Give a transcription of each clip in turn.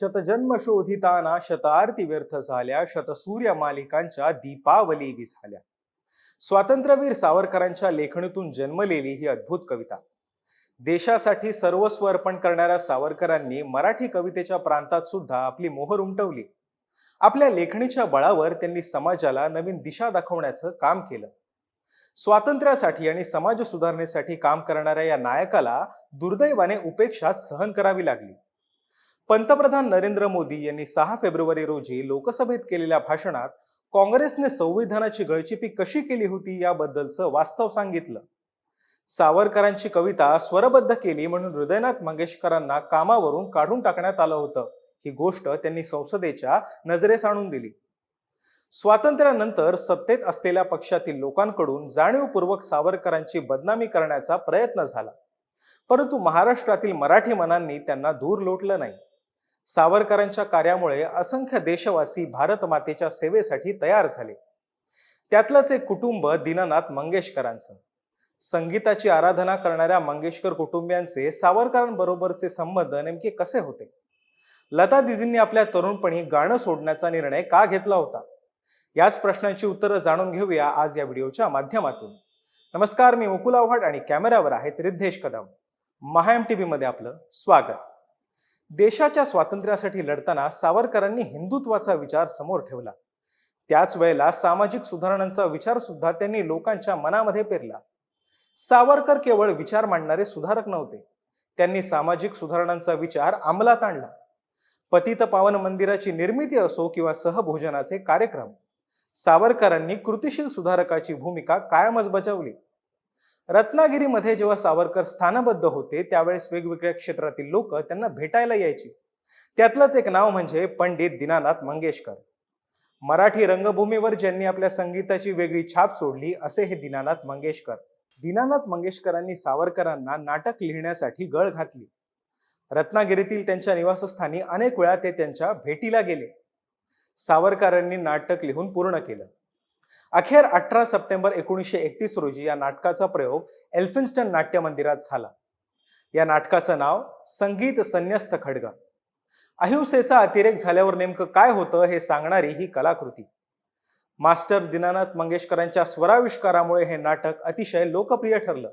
शतजन्म शोधिताना शतार्थी व्यर्थ झाल्या शतसूर्य मालिकांच्या दीपावली झाल्या स्वातंत्र्यवीर सावरकरांच्या लेखणीतून जन्मलेली ही अद्भुत कविता. देशासाठी सर्वस्व अर्पण करणाऱ्या सावरकरांनी मराठी कवितेच्या प्रांतात सुद्धा आपली मोहर उमटवली. आपल्या लेखणीच्या बळावर त्यांनी समाजाला नवीन दिशा दाखवण्याचं काम केलं. स्वातंत्र्यासाठी आणि समाज सुधारणेसाठी काम करणाऱ्या या नायकाला दुर्दैवाने उपेक्षात सहन करावी लागली. पंतप्रधान नरेंद्र मोदी यांनी सहा फेब्रुवारी रोजी लोकसभेत केलेल्या भाषणात काँग्रेसने संविधानाची गळचिपी कशी केली होती याबद्दलचं वास्तव सांगितलं. सावरकरांची कविता स्वरबद्ध केली म्हणून हृदयनाथ मंगेशकरांना कामावरून काढून टाकण्यात आलं होतं. ही गोष्ट त्यांनी संसदेच्या नजरेस आणून दिली. स्वातंत्र्यानंतर सत्तेत असलेल्या पक्षातील लोकांकडून जाणीवपूर्वक सावरकरांची बदनामी करण्याचा प्रयत्न झाला. परंतु महाराष्ट्रातील मराठी मनांनी त्यांना दूर लोटलं नाही. सावरकरांच्या कार्यामुळे असंख्य देशवासी भारत मातेच्या सेवेसाठी तयार झाले. त्यातलंच एक कुटुंब दीनानाथ मंगेशकरांचं. संगीताची आराधना करणाऱ्या मंगेशकर कुटुंबियांचे सावरकरांबरोबरचे संबंध नेमके कसे होते? लता दिदींनी आपल्या तरुणपणी गाणं सोडण्याचा निर्णय का घेतला होता? याच प्रश्नांची उत्तरं जाणून घेऊया आज या व्हिडिओच्या माध्यमातून. नमस्कार मी मुकुल आव्हाड आणि कॅमेऱ्यावर आहेत रिद्धेश कदम. महा एम टी मध्ये आपलं स्वागत. देशाच्या स्वातंत्र्यासाठी लढताना सावरकरांनी हिंदुत्वाचा विचार समोर ठेवला. त्याच वेळेला सामाजिक सुधारणांचा विचार सुद्धा त्यांनी लोकांच्या मनामध्ये पेरला. सावरकर केवळ विचार मांडणारे सुधारक नव्हते. त्यांनी सामाजिक सुधारणांचा विचार अंमलात आणला. पतित पावन मंदिराची निर्मिती असो किंवा सहभोजनाचे कार्यक्रम सावरकरांनी कृतिशील सुधारकाची भूमिका कायमच बजावली. रत्नागिरीमध्ये जेव्हा सावरकर स्थानबद्ध होते त्यावेळेस वेगवेगळ्या क्षेत्रातील लोक त्यांना भेटायला यायची. त्यातलंच एक नाव म्हणजे पंडित दीनानाथ मंगेशकर. मराठी रंगभूमीवर ज्यांनी आपल्या संगीताची वेगळी छाप सोडली असे हे दीनानाथ मंगेशकर. दीनानाथ मंगेशकरांनी सावरकरांना नाटक लिहिण्यासाठी गळ घातली. रत्नागिरीतील त्यांच्या निवासस्थानी अनेक वेळा ते त्यांच्या भेटीला गेले. सावरकरांनी नाटक लिहून पूर्ण केलं. अखेर अठरा सप्टेंबर एकोणीसशे एकतीस रोजी या नाटकाचा प्रयोग एल्फिन्स्टन नाट्य मंदिरात झाला. या नाटकाचं नाव संगीत संन्यस्त खडगा. अहिंसेचा अतिरेक झाल्यावर नेमकं काय होतं हे सांगणारी ही कलाकृती. मास्टर दीनानाथ मंगेशकरांच्या स्वराविष्कारामुळे हे नाटक अतिशय लोकप्रिय ठरलं.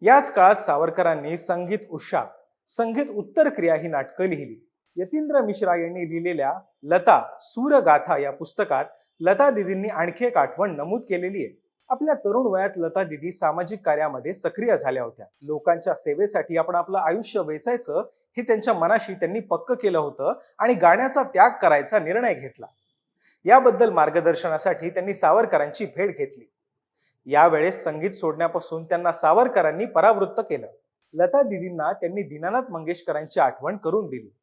याच काळात सावरकरांनी संगीत उषा संगीत उत्तर क्रिया ही नाटकं लिहिली. यतींद्र मिश्रा यांनी लिहिलेल्या लता सूरगाथा या पुस्तकात लता दिदींनी आणखी एक आठवण नमूद केलेली आहे. आपल्या तरुण वयात लता दिदी सामाजिक कार्यामध्ये सक्रिय झाल्या होत्या. लोकांच्या सेवेसाठी आपण आपलं आयुष्य वेचायचं हे त्यांच्या मनाशी त्यांनी पक्क केलं होतं आणि गाण्याचा त्याग करायचा निर्णय घेतला. याबद्दल मार्गदर्शनासाठी त्यांनी सावरकरांची भेट घेतली. यावेळेस संगीत सोडण्यापासून त्यांना सावरकरांनी परावृत्त केलं. लता दिदींना त्यांनी दीनानाथ मंगेशकरांची आठवण करून दिली.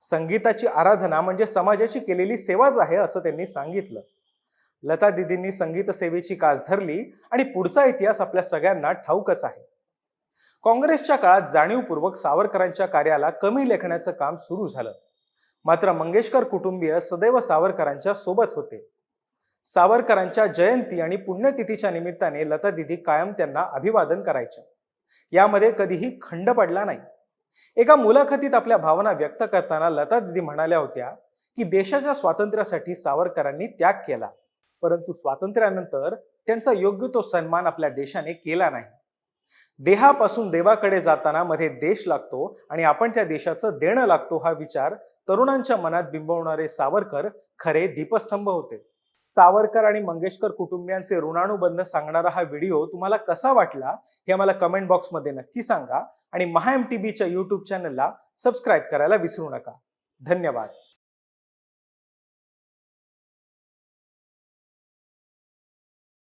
संगीताची आराधना म्हणजे समाजाची केलेली सेवाच आहे असं त्यांनी सांगितलं. लता दिदींनी संगीत सेवेची कास धरली आणि पुढचा इतिहास आपल्या सगळ्यांना ठाऊकच आहे. काँग्रेसच्या काळात जाणीवपूर्वक सावरकरांच्या कार्याला कमी लेखण्याचं काम सुरू झालं. मात्र मंगेशकर कुटुंबीय सदैव सावरकरांच्या सोबत होते. सावरकरांच्या जयंती आणि पुण्यतिथीच्या निमित्ताने लता दिदी कायम त्यांना अभिवादन करायच्या. यामध्ये कधीही खंड पडला नाही. एका मुलाखतीत आपल्या भावना व्यक्त करताना लता दिदी म्हणाल्या होत्या की देशाच्या स्वातंत्र्यासाठी सावरकरांनी त्याग केला परंतु स्वातंत्र्यानंतर त्यांचा योग्य तो सन्मान आपल्या देशाने केला नाही. देहापासून देवाकडे जाताना मध्ये देश लागतो आणि आपण त्या देशाचं देणं लागतो हा विचार तरुणांच्या मनात बिंबवणारे सावरकर खरे दीपस्तंभ होते. सावरकर आणि मंगेशकर कुटुंबियांचे ऋणानुबंध सांगणारा हा व्हिडिओ तुम्हाला कसा वाटला हे आम्हाला कमेंट बॉक्समध्ये नक्की सांगा आणि महा एम टी बीच्या युट्यूब चॅनलला सबस्क्राईब करायला विसरू नका. धन्यवाद.